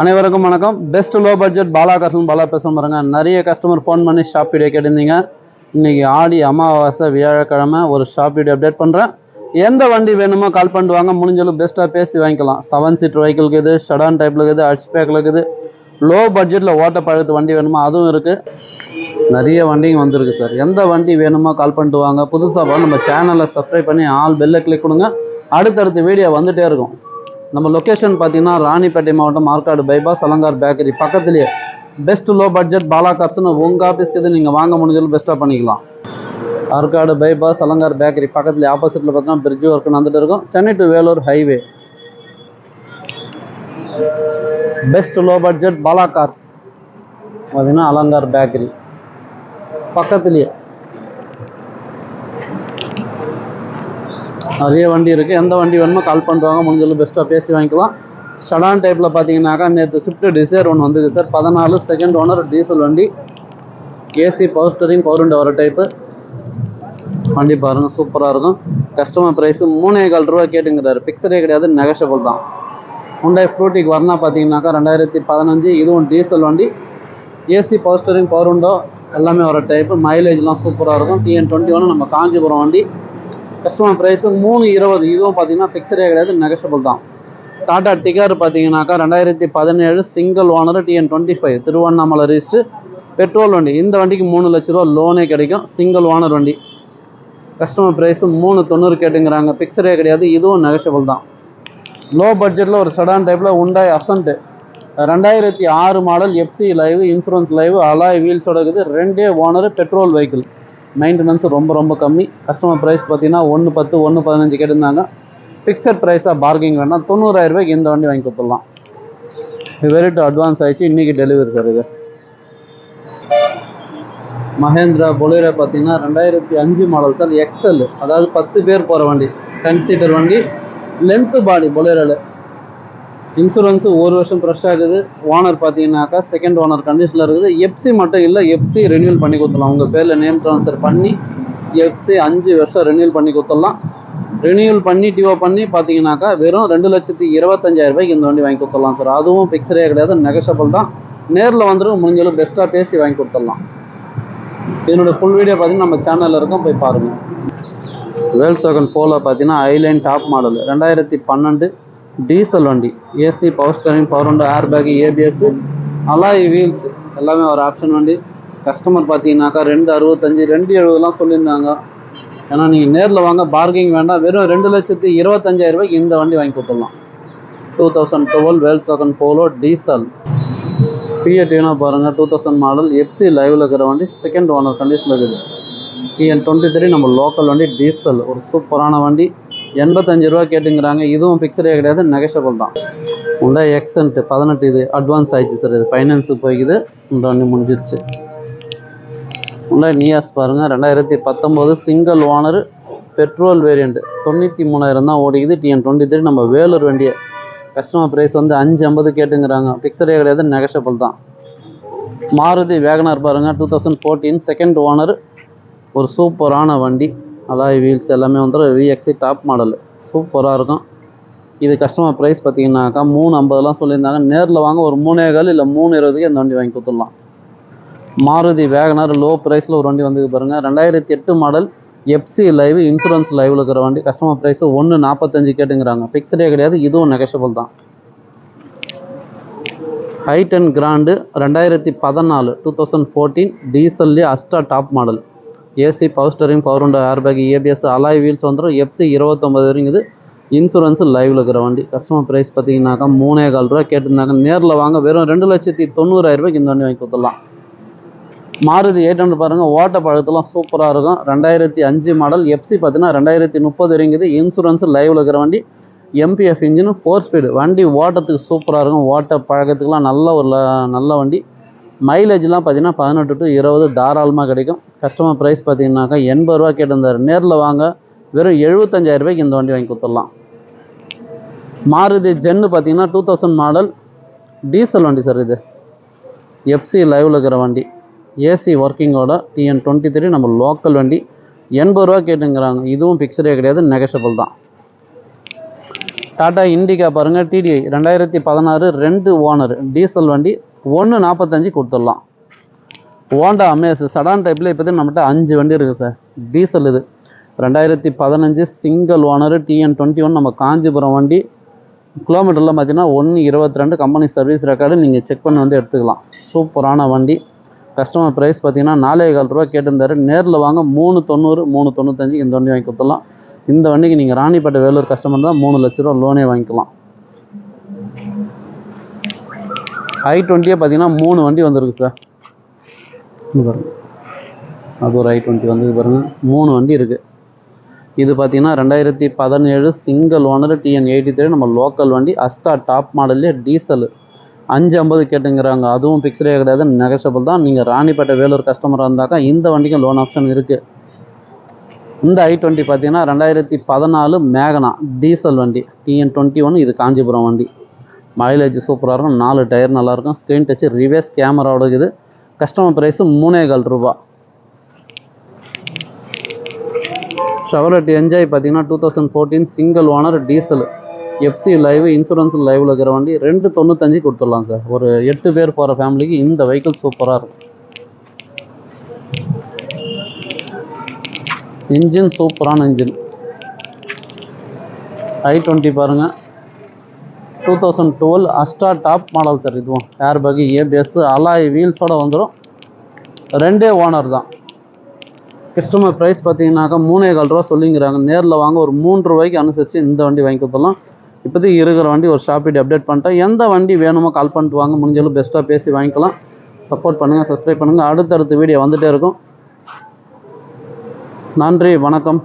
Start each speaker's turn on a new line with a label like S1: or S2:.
S1: அனைவருக்கும் வணக்கம். Best low budget Bala custom Bala பேச பாருங்க. நிறைய கஸ்டமர் ஃபோன் பண்ணி ஷாப் வீடியோ கேட்டிருந்தீங்க. இன்னைக்கு ஆடி அமாவாசை வியாழக்கிழமை ஒரு ஷாப் வீடியோ அப்டேட் பண்ணுறேன் எந்த வண்டி வேணுமோ கால் பண்ணிட்டு வாங்க. முடிஞ்சளவு பெஸ்ட்டாக பேசி வாங்கிக்கலாம். செவன் சீட் வெஹிக்கிள் இருக்குது ஷடான் டைப்பில் இருக்குது ஹச் பேக்கில் இருக்குது. லோ பட்ஜெட்டில் ஓட்ட பழத்து வண்டி வேணுமோ? அதுவும் இருக்குது நிறைய வண்டிங்க வந்திருக்கு சார் எந்த வண்டி வேணுமோ கால் பண்ணிட்டு வாங்க. புதுசாக நம்ம சேனலை சப்ஸ்கிரைப் பண்ணி ஆல் பெல்லை கிளிக் கொடுங்க. அடுத்தடுத்த வீடியோ வந்துகிட்டே இருக்கும். நம்ம லொக்கேஷன் பார்த்தீங்கன்னா ராணிப்பேட்டை மாவட்டம் ஆற்காடு பைபாஸ் அலங்கார் பேக்கரி பக்கத்துலேயே. பெஸ்ட் லோ பட்ஜெட் பாலா கார்ஸ்னு உங்கள் ஆஃபீஸ்க்கு இது நீங்கள் வாங்க முடிஞ்சது பெஸ்ட்டாக பண்ணிக்கலாம். ஆற்காடு பைபாஸ் அலங்கார் பேக்கரி பக்கத்தில் ஆப்போசிட்டில் பார்த்தீங்கன்னா பிரிட்ஜ் ஒர்க் நடந்துட்டு இருக்கும். Chennai to Vellore highway best low budget Bala cars பார்த்தீங்கன்னா அலங்கார் பேக்கரி பக்கத்துலேயே. நிறைய வண்டி இருக்குது எந்த வண்டி வேணுமோ கால் பண்ணுவாங்க முடிஞ்சளவு பெஸ்ட்டாக பேசி வாங்கிக்கலாம். ஷடான் டைப்பில் பார்த்தீங்கன்னாக்கா நேற்று ஸ்விஃப்ட் டிசைர் ஒன்று வந்தது சார் பதினாலு செகண்ட் ஓனர் டீசல் வண்டி. AC power steering power window வர டைப்பு வண்டி பாருங்கள் சூப்பராக இருக்கும். கஸ்டமர் ப்ரைஸு மூணே கால் ரூபா கேட்டுங்கிறாரு. பிக்சரே கிடையாது நெகஷபிள் தான். ஹுண்டாய் ஃப்ரூட்டிக்கு வரனா பார்த்தீங்கன்னாக்கா ரெண்டாயிரத்தி பதினஞ்சு இதுவும் டீசல் வண்டி. AC power steering power window எல்லாமே வர டைப்பு மைலேஜ்லாம் சூப்பராக இருக்கும். டிஎன் டுவெண்ட்டி ஒன்று நம்ம காஞ்சிபுரம் வண்டி. கஸ்டமர் ப்ரைஸு மூணு இருபது. இதுவும் பார்த்தீங்கன்னா ஃபிக்ஸடே கிடையாது நெகஷபிள் தான். டாடா டிகர் பார்த்தீங்கன்னாக்கா ரெண்டாயிரத்தி பதினேழு single owner TN twenty five Tiruvannamalai register petrol வண்டி. இந்த வண்டிக்கு மூணு லட்ச ரூபா லோனே கிடைக்கும். சிங்கிள் ஓனர் வண்டி. கஸ்டமர் ப்ரைஸு மூணு தொண்ணூறு கேட்டுங்கிறாங்க. ஃபிக்ஸடே கிடையாது இதுவும் நெகஷபிள் தான். லோ பட்ஜெட்டில் ஒரு சடான் டைப்பில் உண்டாய் அசன்ட்டு ரெண்டாயிரத்தி ஆறு model FC live insurance live alloy வீல்ஸோட இருக்குது. ரெண்டே ஓனர் பெட்ரோல் வெஹிக்கிள் மெயின்டெனன்ஸ் ரொம்ப ரொம்ப கம்மி. கஸ்டமர் ப்ரைஸ் பார்த்தீங்கன்னா ஒன்று பத்து ஒன்று பதினஞ்சு கேட்டிருந்தாங்க. ஃபிக்ஸட் ப்ரைஸாக பார்க்கிங் வேணால் தொண்ணூறாயிரம் ரூபாய்க்கு இந்த வண்டி வாங்கி கொடுத்துடலாம். வெரிட்டு அட்வான்ஸ் ஆகிடுச்சு இன்றைக்கி டெலிவரி சார் இது. மஹேந்திரா பொலேரோ பார்த்தீங்கன்னா ரெண்டாயிரத்தி அஞ்சு மாடல் சார் எக்ஸல் அதாவது பத்து பேர் போகிற வண்டி. டென் சீட்டர் வண்டி. லென்த்து பாடி பொலேரோவில் இன்சூரன்ஸு ஒரு வருஷம் ஃப்ரெஷ்ஷாக இருக்குது. ஓனர் பார்த்தீங்கன்னாக்கா செகண்ட் ஓனர் கண்டிஷனில் இருக்குது. எஃப்சி மட்டும் இல்லை எஃப்சி ரெனியூல் பண்ணி கொடுத்துடலாம். உங்கள் பேரில் நேம் ட்ரான்ஸ்ஃபர் பண்ணி எஃப்சி அஞ்சு வருஷம் ரெனியூல் பண்ணி கொடுத்துடலாம். ரெனியூல் பண்ணி டிஓ பண்ணி பார்த்தீங்கன்னாக்கா வெறும் ரெண்டு லட்சத்தி இருபத்தஞ்சாயிரம் ரூபாய்க்கு இந்த வண்டி வாங்கி கொடுத்துடலாம் சார் அதுவும் பிக்சரே கிடையாது நெகஷபிள் தான். நேரில் வந்துடும் முடிஞ்சளவு பெஸ்ட்டாக பேசி வாங்கி கொடுத்துடலாம். இதனோட ஃபுல் வீடியோ பார்த்தீங்கன்னா நம்ம சேனலில் இருக்கும் போய் பாருங்கள் வேல்ஸ் சோகன் போல பார்த்தீங்கன்னா ஐலைன் டாப் மாடல் ரெண்டாயிரத்தி பன்னெண்டு டீசல் வண்டி AC power steering power window air bag ABS alloy wheels எல்லாமே ஒரு ஆப்ஷன் வண்டி. கஸ்டமர் பார்த்தீங்கன்னாக்கா ரெண்டு அறுபத்தஞ்சு ரெண்டு எழுபதுலாம் சொல்லியிருந்தாங்க. ஏன்னா நீங்கள் நேரில் வாங்க பார்க்கிங் வேண்டாம். வெறும் ரெண்டு லட்சத்தி இருபத்தஞ்சாயிரம் ரூபாய்க்கு இந்த வண்டி வாங்கி கொடுத்துடலாம். டூ தௌசண்ட் டுவெல் வேல் செகண்ட் போலோ டீசல் பிஎட்டினா பாருங்கள் டூ தௌசண்ட் மாடல் எஃப்சி லைவில் இருக்கிற வண்டி செகண்ட் ஓனர் கண்டிஷனில் இருக்குது. டிஎன் டுவெண்ட்டி த்ரீ நம்ம லோக்கல் வண்டி டீசல் ஒரு சூப்பரான வண்டி. எண்பத்தஞ்சு ரூபா கேட்டுங்கிறாங்க. இதுவும் ஃபிக்ஸ்டே கிடையாது நெகஷபிள் தான். உண்டா எக்ஸன்ட்டு பதினெட்டு இது அட்வான்ஸ் ஆயிடுச்சு சார் இது ஃபைனான்ஸுக்கு போய்க்குது. இந்த வண்டி முடிஞ்சிருச்சு. உண்டா நியாஸ் பாருங்கள் ரெண்டாயிரத்தி பத்தொம்போது சிங்கிள் ஓனர் பெட்ரோல் வேரியண்ட் தொண்ணூற்றி மூணாயிரம் தான் ஓடிக்குது. டிஎன் டுவெண்ட்டி த்ரீ நம்ம வேலூர் வண்டியை. கஸ்டமர் ப்ரைஸ் வந்து அஞ்சு ஐம்பது கேட்டுங்கிறாங்க ஃபிக்ஸடே கிடையாது நெகஷபிள் தான். மாருதி வேகனார் பாருங்கள் two thousand fourteen second owner ஒரு சூப்பரான வண்டி. அலாய் வீல்ஸ் எல்லாமே வந்துடும் விஎக்ஸி டாப் மாடல் சூப்பராக இருக்கும். இது கஸ்டமர் ப்ரைஸ் பார்த்தீங்கன்னாக்கா மூணு ஐம்பதுலாம் சொல்லியிருந்தாங்க. நேரில் வாங்க ஒரு மூணே கால் இல்லை மூணு இருபதுக்கு இந்த வண்டி வாங்கி கொடுத்துடலாம். மாருதி வேகனார் லோ ப்ரைஸில் ஒரு வண்டி வந்து பாருங்கள் ரெண்டாயிரத்தி எட்டு மாடல் எஃப்சி லைவ் இன்சூரன்ஸ் லைவில் இருக்கிற வண்டி. கஸ்டமர் ப்ரைஸ் ஒன்று நாற்பத்தஞ்சு கேட்டுங்கிறாங்க. ஃபிக்ஸ்டே கிடையாது. இதுவும் நெகஷபிள் தான். ஹைட் அண்ட் கிராண்டு ரெண்டாயிரத்தி பதினாலு two thousand fourteen டீசல்லே Asta top model AC power steering power window air bag ABS alloy wheels வந்துடும் எஃப்சி இருபத்தொம்பது வரைங்குது இன்சூரன்ஸ் லைவில் இருக்கிற வண்டி. கஸ்டமர் ப்ரைஸ் பார்த்தீங்கன்னாக்கா மூணே கால் ரூபா கேட்டிருந்தாங்க. நேரில் வாங்க. வெறும் ரெண்டு லட்சத்தி தொண்ணூறாயிரம் ரூபாய்க்கு இந்த வண்டி வாங்கி கொடுத்துடலாம். மாருதி எயிட் ஹண்ட்ரட் பாருங்கள் ஓட்ட பழத்தெல்லாம் சூப்பராக இருக்கும். ரெண்டாயிரத்தி அஞ்சு மாடல் எஃப்சி பார்த்தீங்கன்னா ரெண்டாயிரத்தி முப்பது வரைங்குது இன்சூரன்ஸ் லைவில் இருக்கிற வண்டி. எம்பிஎஃப் இன்ஜின் ஃபோர் ஸ்பீடு வண்டி ஓட்டத்துக்கு சூப்பராக இருக்கும். ஓட்ட பழக்கத்துக்குலாம் நல்ல ஒரு நல்ல வண்டி. மைலேஜ்லாம் பார்த்தீங்கன்னா பதினெட்டு டு இருபது தாராளமாக கிடைக்கும். கஸ்டமர் ப்ரைஸ் பார்த்தீங்கன்னாக்கா எண்பது ரூபா கேட்டிருந்தார். நேரில் வாங்க. வெறும் எழுபத்தஞ்சாயிரம் ரூபாய்க்கு இந்த வண்டி வாங்கி கொடுத்துடலாம். மாருதி ஜென்னு பார்த்தீங்கன்னா டூ தௌசண்ட் மாடல் டீசல் வண்டி சார் இது. எஃப்சி லைவில் இருக்கிற வண்டி. ஏசி ஒர்க்கிங்கோட டிஎன் டுவெண்ட்டி த்ரீ நம்ம லோக்கல் வண்டி. எண்பது ரூபா கேட்டுங்கிறாங்க. இதுவும் ஃபிக்ஸடே கிடையாது. நெகஷபிள் தான். டாடா இண்டிகா பாருங்கள் டிடிஐ ரெண்டாயிரத்தி பதினாறு ரெண்டு ஓனர் டீசல் வண்டி. ஒன்று நாற்பத்தஞ்சு கொடுத்துடலாம். ஹோண்டா அமேஸ் சடான் டைப்பில் இப்போதைக்கு நம்மகிட்ட அஞ்சு வண்டி இருக்குது சார் டீசல் இது. ரெண்டாயிரத்தி பதினஞ்சு single owner TN twenty one நம்ம காஞ்சிபுரம் வண்டி. கிலோமீட்டரில் பார்த்தீங்கன்னா ஒன்று இருபத்தி ரெண்டு கம்பெனி சர்வீஸ் ரெக்கார்டு நீங்கள் செக் பண்ணி வந்து எடுத்துக்கலாம். சூப்பரான வண்டி. கஸ்டமர் ப்ரைஸ் பார்த்தீங்கன்னா நாலே கால் ரூபா கேட்டிருந்தாரு. நேரில் வாங்க மூணு தொண்ணூறு மூணு தொண்ணூத்தஞ்சு இந்த வண்டி வாங்கி கொடுத்துடலாம். இந்த வண்டிக்கு நீங்கள் ராணிப்பேட்டை வேலூர் கஸ்டமர் தான் மூணு லட்ச ரூபா லோனே வாங்கிக்கலாம். ஐ டுவெண்ட்டியே பார்த்தீங்கன்னா மூணு வண்டி வந்திருக்கு சார் இங்க பாருங்க. அது ஒரு ஐ டுவெண்ட்டி வந்து பாருங்க. மூணு வண்டி இருக்குது இது பார்த்தீங்கன்னா ரெண்டாயிரத்தி பதினேழு single owner TN eighty three நம்ம லோக்கல் வண்டி அஸ்டா டாப் மாடல்லே டீசல் அஞ்சு ஐம்பது கேட்டுங்கிறாங்க. அதுவும் ஃபிக்ஸ்டே கிடையாது. நெகஷபிள் தான். நீங்கள் ராணிப்பேட்டை வேலூர் கஸ்டமராக இருந்தாக்கா இந்த வண்டிக்கும் லோன் ஆப்ஷன் இருக்குது இந்த ஐ டுவெண்ட்டி பார்த்தீங்கன்னா ரெண்டாயிரத்தி பதினாலு மேகனா டீசல் வண்டி. டிஎன் டுவெண்ட்டி ஒன் இது காஞ்சிபுரம் வண்டி. மைலேஜ் சூப்பராக இருக்கும். நாலு டயர் நல்லாயிருக்கும் ஸ்க்ரீன் டச்சு ரிவேஸ் கேமராவோட இருக்குது. கஸ்டமர் ப்ரைஸு மூணே கால் ரூபா. ஷவர்லெட் என்ஜாய் பார்த்தீங்கன்னா two thousand fourteen single owner diesel FC live insurance லைவில் இருக்கிற வண்டி ரெண்டு தொண்ணூத்தஞ்சு கொடுத்துடலாம் சார். ஒரு எட்டு பேர் போகிற ஃபேமிலிக்கு இந்த வெஹிக்கிள் சூப்பராக இருக்கும். இன்ஜின் சூப்பரான இன்ஜின் ஐ டுவெண்ட்டி பாருங்கள் two thousand twelve Asta top model sir இதுவும். ஏர் பகு ஏபிஎஸ் அலாய் வீல்ஸோட வந்துடும் ரெண்டே ஓனர் தான். கஸ்டமர் ப்ரைஸ் பார்த்தீங்கன்னாக்கா மூணே கால் ரூபா சொல்லிங்கிறாங்க. நேரில் வாங்க ஒரு மூன்று ரூபாய்க்கு அனுசரித்து இந்த வண்டி வாங்கி கொடுத்துடலாம். இப்போதைக்கு இருக்கிற வண்டி ஒரு ஷாப்பிட்டு அப்டேட் பண்ணிட்டேன் எந்த வண்டி வேணுமோ கால் பண்ணிட்டு வாங்க. முடிஞ்சாலும் பெஸ்ட்டாக பேசி வாங்கிக்கலாம். சப்போர்ட் பண்ணுங்கள் சப்ஸ்கிரைப் பண்ணுங்கள் அடுத்தடுத்த வீடியோ வந்துகிட்டே இருக்கும். நன்றி வணக்கம்.